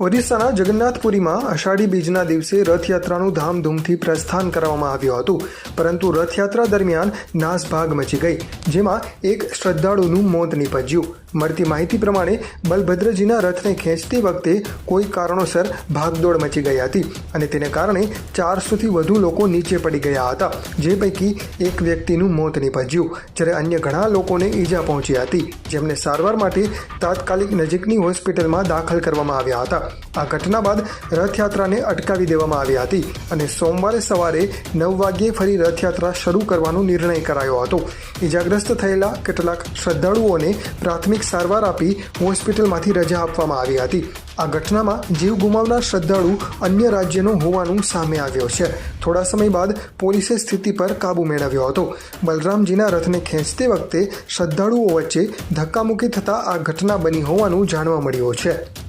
ઓરિસ્સાના જગન્નાથપુરીમાં અષાઢી બીજના દિવસે રથયાત્રાનું ધામધૂમથી પ્રસ્થાન કરવામાં આવ્યું હતું. પરંતુ રથયાત્રા દરમિયાન નાસભાગ મચી ગઈ, જેમાં એક શ્રદ્ધાળુનું મોત નીપજ્યું. મળતી માહિતી પ્રમાણે બલભદ્રજીના રથને ખેંચતી વખતે કોઈ કારણોસર ભાગદોડ મચી ગઈ હતી અને તેને કારણે ચારસોથી વધુ લોકો નીચે પડી ગયા હતા, જે પૈકી એક વ્યક્તિનું મોત નીપજ્યું. જ્યારે અન્ય ઘણા લોકોને ઈજા પહોંચી હતી, જેમને સારવાર માટે તાત્કાલિક નજીકની હોસ્પિટલમાં દાખલ કરવામાં આવ્યા હતા. આ ઘટના બાદ રથયાત્રાને અટકાવી દેવામાં આવી હતી અને સોમવારે સવારે નવ વાગ્યે ફરી રથયાત્રા શરૂ કરવાનો નિર્ણય કરાયો હતો. ઇજાગ્રસ્ત થયેલા કેટલાક શ્રદ્ધાળુઓને પ્રાથમિક સારવાર આપી હોસ્પિટલમાંથી રજા આપવામાં આવી હતી. આ ઘટનામાં જીવ ગુમાવનાર શ્રદ્ધાળુ અન્ય રાજ્યનો હોવાનું સામે આવ્યો છે. થોડા સમય બાદ પોલીસે સ્થિતિ પર કાબૂ મેળવ્યો હતો. બલરામજીના રથને ખેંચતી વખતે શ્રદ્ધાળુઓ વચ્ચે ધક્કામુક્કી થતાં આ ઘટના બની હોવાનું જાણવા મળ્યું છે.